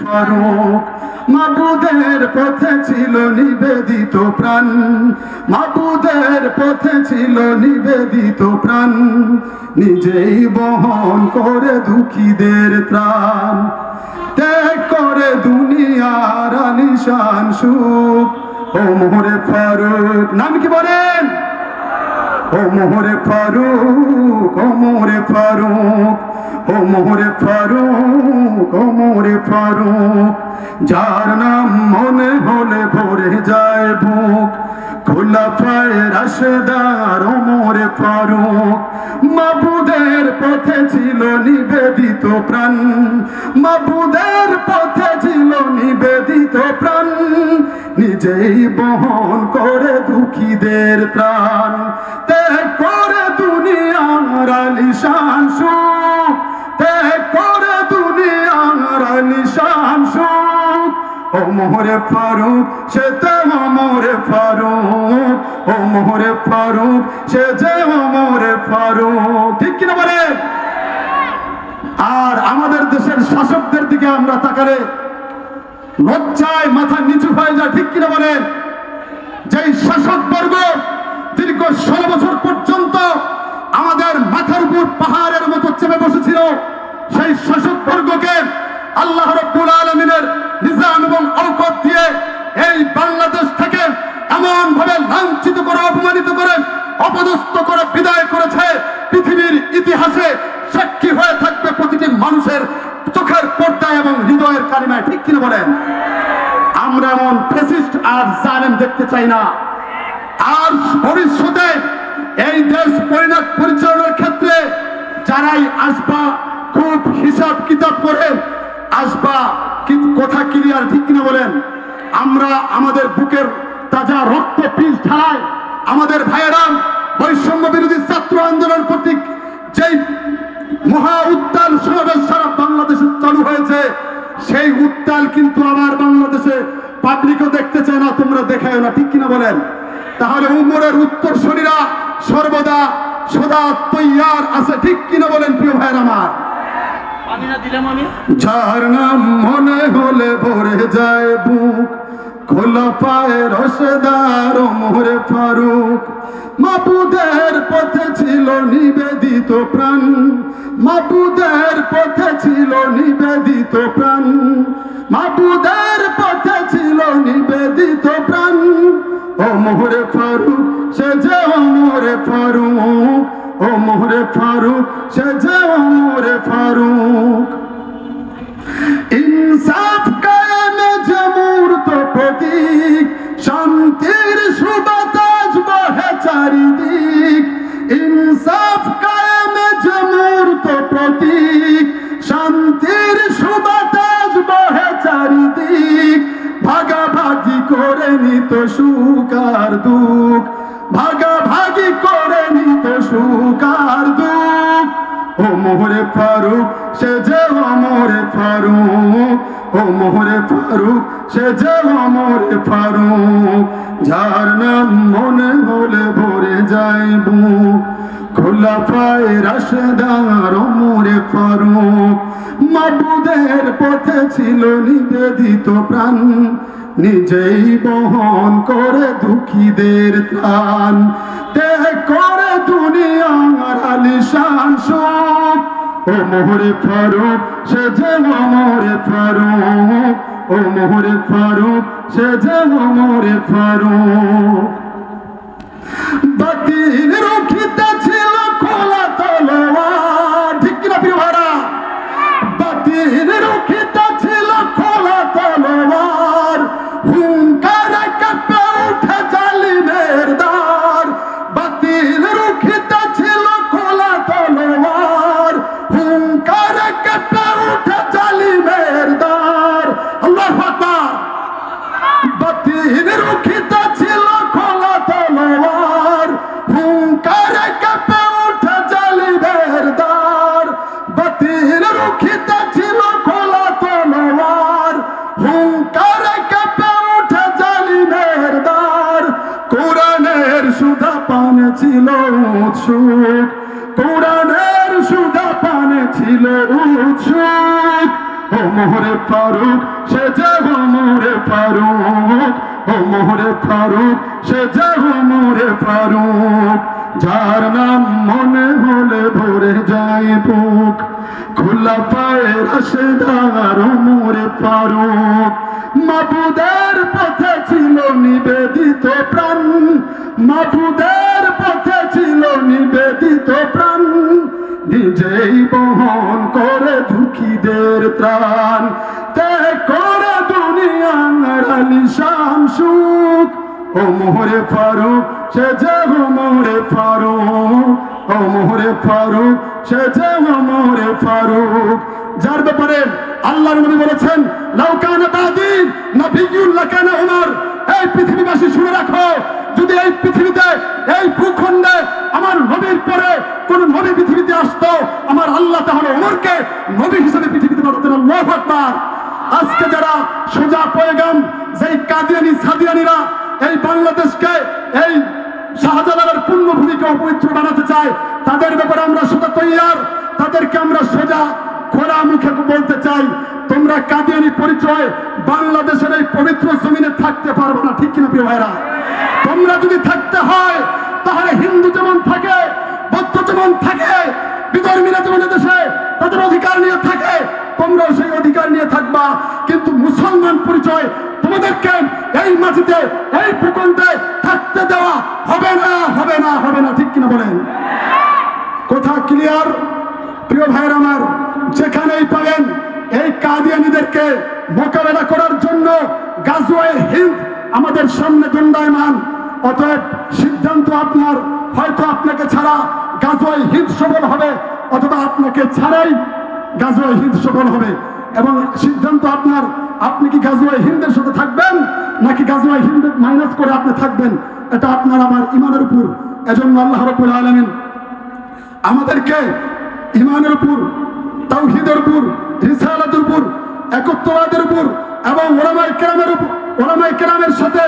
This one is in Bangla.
ফারুক, মাবুদের পথে ছিল নিবেদিত প্রাণ। মাবুদের পথে ছিল নিবেদিত প্রাণ। নিজেই বহন করে দুঃখীদের ত্রাণ। ত্যাগ করে দুনিয়ার আলিশান সুখ। ও মোহরে ফারুক, নাম কি বলেন? ও মোহরে ফারুক, ও মোহরে ফারুক। ও মোহরে ফারুক, ও মোহরে ফারুক, যার নাম মনে হলে ভরে যায় বুক। খোলা পায় রাশেদার, ও মোহরে ফারুক, মাবুদের পথে ছিল নিবেদিত প্রাণ। মাবুদের পথে ছিল নিবেদিত প্রাণ। নিজেই বহন করে দুঃখীদের প্রাণ। ত্যাগ করে দুনিয়ার আলিশান সুখ মোহরে ফারুক, সে তো মোহরে ফারুক। ও মোহরে ফারুক, সে যে মোহরে ফারুক। ঠিক কিনা বলে? আর আমাদের দেশের শাসকদের দিকে আমরা তাকালে লজ্জায় মাথা নিচু হয়ে যায়, ঠিক কিনা বলেন যেই শাসক বর্গ দীর্ঘ ষোলো বছর পর্যন্ত আমাদের মাথার উপর পাহাড়ের মতো চেপে বসেছিল, সেই শাসক বর্গকে আল্লাহ রব্বুল আলমিনের নিজাম এবং ঔকত দিয়ে এই বাংলাদেশ থেকে এমন ভাবে লাঞ্ছিত করে, অপমানিত করে, অপদস্থ করে, বিদায় করেছে। পৃথিবীর ইতিহাসে সাক্ষী হয়ে থাকবে প্রতিটি মানুষের চোখের পর্দায় এবং হৃদয়ের কালিমায়। ঠিক কিনা বলেন? আমরা এমন ফেসিস্ট আর জালেম দেখতে চাই না। আর ভবিষ্যতে এই দেশ পরিণত পরিচালনার ক্ষেত্রে যারাই আসবা, খুব হিসাব কিতাব করে আসবা কথা ক্লিয়ার, ঠিক কিনা বলেন? আমরা আমাদের বুকের তাজা রক্ত পিস ঢালায় আমাদের ভাইয়েরা বৈষম্য বিরোধী ছাত্র আন্দোলন কর্তৃক যেই মহা উত্তাল সমাবেশ সারা বাংলাদেশে চালু হয়েছে, সেই উত্তাল কিন্তু আবার বাংলাদেশে পাবলিকও দেখতে চায় না, তোমরা দেখায় না, ঠিক কিনা বলেন? তাহলে উমরের উত্তর শরীরা সর্বদা সদা তৈয়ার আছে, ঠিক কিনা বলেন প্রিয় ভাইয়ের আমার? যার নাম মনে হলে ভরে যায় বুক। খোলা পায়ে রসদার মোহরে ফারুক। মাবুদের পথে ছিল নিবেদিত প্রাণ। মাবুদের পথে ছিল নিবেদিত প্রাণ। মাবুদের পথে ছিল নিবেদিত প্রাণ। ও মোহরে ফারুক, সে যে মোহরে ফারুক। ও মোহরে ফারুক, সে যে মোহরে ফারুক। ইনসাফ কায়েমে যে মূর্ত প্রতীক, শান্তির সুবাতাস বহে চারিদিক। ইনসাফ কায়েমে যে মূর্ত প্রতীক, শান্তির সুবাতাস বহে চারিদিক। ভাগাভাগি করে নিত সুখ আর দুঃখ, ভাগাভাগি মোহরে ফারুক, সে যে অমরে ফারুক। ও মোহরে ফারুক, সে যে অমরে ফারুক। যার নাম মনে হলে ভরে যায় বুক। খোলা পায়ে রাশেদার মোরে ফারুক। মাবুদের পথে ছিল নিবেদিত প্রাণ। নিজেই বহন করে দুঃখীদের ত্রাণ। দেহ করে দুনিয়ার আলিশান সুখ ও মোহরে ফারুক, সে যে মোহরে ফারুক, ও মোহরে ফারুক, সে যে মোহরে ফারুক। বাতিল ছিল উৎসুক, কোরআনের সুধা পানে ছিল উৎসুক। ও মোহরে ফারুক, সে যে মোহরে ফারুক। ও মোহরে ফারুক, সে যে মোহরে ফারুক। যার নাম মনে হলে ভরে যায় বুক। খোলা পায়ে রাশেদার মোরে ফারুক। মাবুদের পথে ছিল নিবেদিত প্রাণ। মাবুদের নিজেই বহন করে দুঃখীদের ত্রাণ তে করে দুনিয়ার সুখ। ও মোহরে ফারুক, সে যে মোহরে ফারুক। ও মোহরে ফারুক, সে যে মোহরে ফারুক। যার ব্যাপারে আল্লাহ নবী বলেছেন লাউকানা বাদিন নবিয়ুল্লাহ কানা উমর। এই পৃথিবীবাসী শুনে রাখো যদি এই পৃথিবীতে, এই ভূখণ্ডে আমার নবীর পরে কোন নবী পৃথিবীতে আসতো, আমার আল্লাহ তাহলে ওমরকে নবী হিসেবে পৃথিবীতে পাঠাতেন আল্লাহু আকবার। আজকে যারা সোজা পয়গাম, যেই কাদিয়ানি, সাদিয়ানিরা এই বাংলাদেশকে, এই শাহজালালের পুণ্যভূমিকে অপবিত্র বানাতে চায়, তাদের ব্যাপারে আমরা সোজা তৈয়ার, তাদেরকে আমরা সোজা মুখে বলতে চাই, তোমরা কাদিয়ানি পরিচয় বাংলাদেশের এই পবিত্র জমিনে থাকতে পারবে না, ঠিক কিনা প্রিয় তোমরা যদি থাকতে হয়, তাহলে হিন্দু যেমন থাকে, বৌদ্ধ যেমন থাকে, বিধর্মীরা যেমন দেশে তাদের অধিকার নিয়ে থাকে, তোমরাও সেই অধিকার নিয়ে থাকবা। কিন্তু মুসলমান পরিচয় তোমাদেরকে এই মাটিতে, এই ভূখণ্ডে থাকতে দেওয়া হবে না হবে না হবে না, ঠিক কিনা বলেন? কথা ক্লিয়ার প্রিয় ভাইয়ের আমার যেখানেই পাবেন এই কাদিয়ানিদেরকে মোকাবেলা করার জন্য গাজওয়াই হিন্দ আমাদের সামনে দণ্ডায়মান। অতএব সিদ্ধান্ত আপনার, হয়তো আপনাকে ছাড়া গাজওয়াই হিন্দ সফল হবে, অথবা আপনাকে ছাড়াই গাজওয়াই হিন্দ সফল হবে। এবং সিদ্ধান্ত আপনার, আপনি কি গাজওয়াই হিন্দের সাথে থাকবেন, নাকি গাজওয়াই হিন্দ মাইনাস করে আপনি থাকবেন? এটা আপনার আমার ইমানের উপর। এজন্য আল্লাহ রব্বুল আলামিন আমাদেরকে ইমানের উপর তাওহিদের উপর রিসালাতের উপর একত্ববাদের উপর এবং ওলামাই কেরামের উপর ওলামাই কেরামের সাথে